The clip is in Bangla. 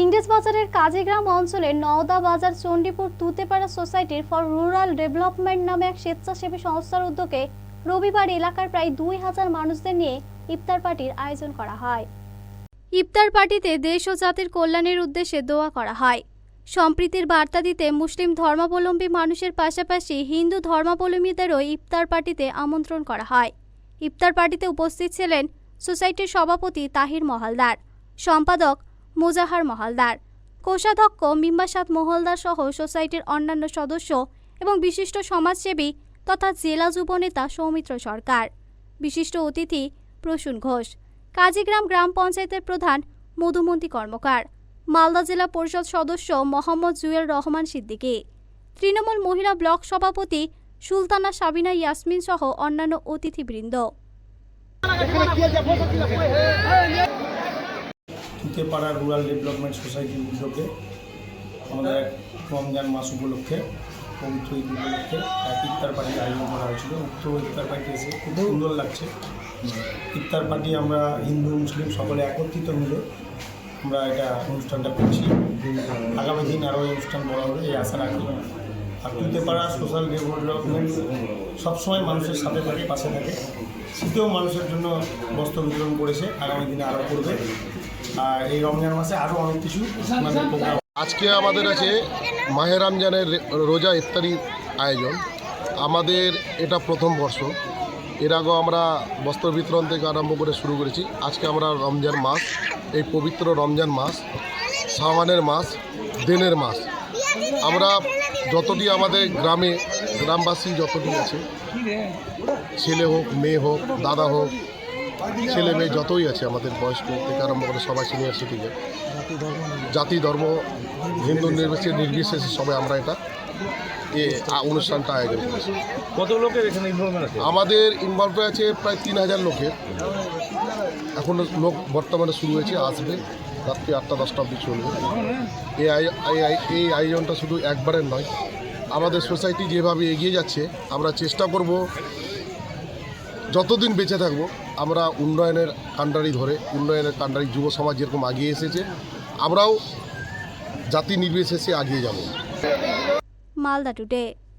ইংরেজ বাজারের কাজীগ্রাম অঞ্চলের নওদা বাজার চণ্ডীপুর তুতেপাড়া সোসাইটির ফর রুরাল ডেভেলপমেন্ট নামে এক স্বেচ্ছাসেবী সংস্থার উদ্যোগে রবিবার এলাকার প্রায় দুই হাজার মানুষদের নিয়ে ইফতার পার্টির আয়োজন করা হয়। ইফতার পার্টিতে দেশ ও জাতির কল্যাণের উদ্দেশ্যে দোয়া করা হয়। সম্প্রীতির বার্তা দিতে মুসলিম ধর্মাবলম্বী মানুষের পাশাপাশি হিন্দু ধর্মাবলম্বীদেরও ইফতার পার্টিতে আমন্ত্রণ করা হয়। ইফতার পার্টিতে উপস্থিত ছিলেন সোসাইটির সভাপতি তাহির মহালদার, সম্পাদক মোজাহার মহালদার। কোষাধ্যক্ষ মিম্বাসাদ মহলদার সহ সোসাইটির অন্যান্য সদস্য এবং বিশিষ্ট সমাজসেবী তথা জেলা যুবনেতা সৌমিত্র সরকার। বিশিষ্ট অতিথি প্রসূন ঘোষ। কাজীগ্রাম গ্রাম পঞ্চায়েতের প্রধান মধুমন্তী কর্মকার। মালদা জেলা পরিষদ সদস্য মোহাম্মদ জুয়েল রহমান সিদ্দিকী। তৃণমূল মহিলা ব্লক সভাপতি সুলতানা সাবিনা ইয়াসমিন সহ অন্যান্য অতিথিবৃন্দ। তুতেপাড়া রুরাল ডেভেলপমেন্ট সোসাইটির উদ্যোগে আমাদের এক রমজান মাস উপলক্ষে পবিত্র ঈদ উপলক্ষে এক ইফতার পার্টির আয়োজন করা হয়েছিল। উক্ত ইফতার পার্টি এসে খুব সুন্দর লাগছে। ইফতার পার্টি আমরা হিন্দু মুসলিম সকলে একত্রিত মিলে আমরা এটা অনুষ্ঠানটা করছি। আগামী দিন আরও এই অনুষ্ঠান বড় হবে এই আশা রাখি। আর তুতেপাড়া সোশ্যাল ডেভেলপমেন্ট সবসময় মানুষের সাথে থাকে, পাশে থাকে। শীতেও মানুষের জন্য বস্ত্র বিতরণ করেছে, আগামী দিনে আরও করবে। আর এই রমজান মাসে আরও অনেক কিছু আজকে আমাদের আছে মাহে রমজানের রোজা ইফতারির আয়োজন। আমাদের এটা প্রথম বর্ষ। এর আগেও আমরা বস্ত্র বিতরণ থেকে আরম্ভ করে শুরু করেছি। আজকে আমরা রমজান মাস, এই পবিত্র রমজান মাস সামানের মাস, দিনের মাস। আমরা যতটি আমাদের গ্রামে গ্রামবাসী যতটি আছে ছেলে হোক মেয়ে হোক দাদা হোক ছেলে মেয়ে যতই আছে আমাদের বয়স্ক থেকে আরম্ভ করে সবাই সিনিয়র সিটিজেন জাতি ধর্ম হিন্দু নির্বিশেষে নির্বিশেষে সবাই আমরা এটা এ অনুষ্ঠানটা আয়োজন করেছি। কত লোকের এখানে আমাদের ইনভলভ আছে প্রায় তিন হাজার লোকের। এখন লোক বর্তমানে শুরু হয়েছে আসবে। রাত্রি আটটা, দশটা অবধি চলবে। এই এই আয়- এই আয়োজনটা শুধু একবারের নয়, আমাদের সোসাইটি যেভাবে এগিয়ে যাচ্ছে, আমরা চেষ্টা করব যতদিন বেঁচে থাকব, আমরা উন্নয়নের কাণ্ডারি ধরে, উন্নয়নের কাণ্ডারি যুব সমাজ যেরকম এগিয়ে এসেছে, আমরাও জাতি নির্বিশেষে এগিয়ে যাব। মালদা টুডে।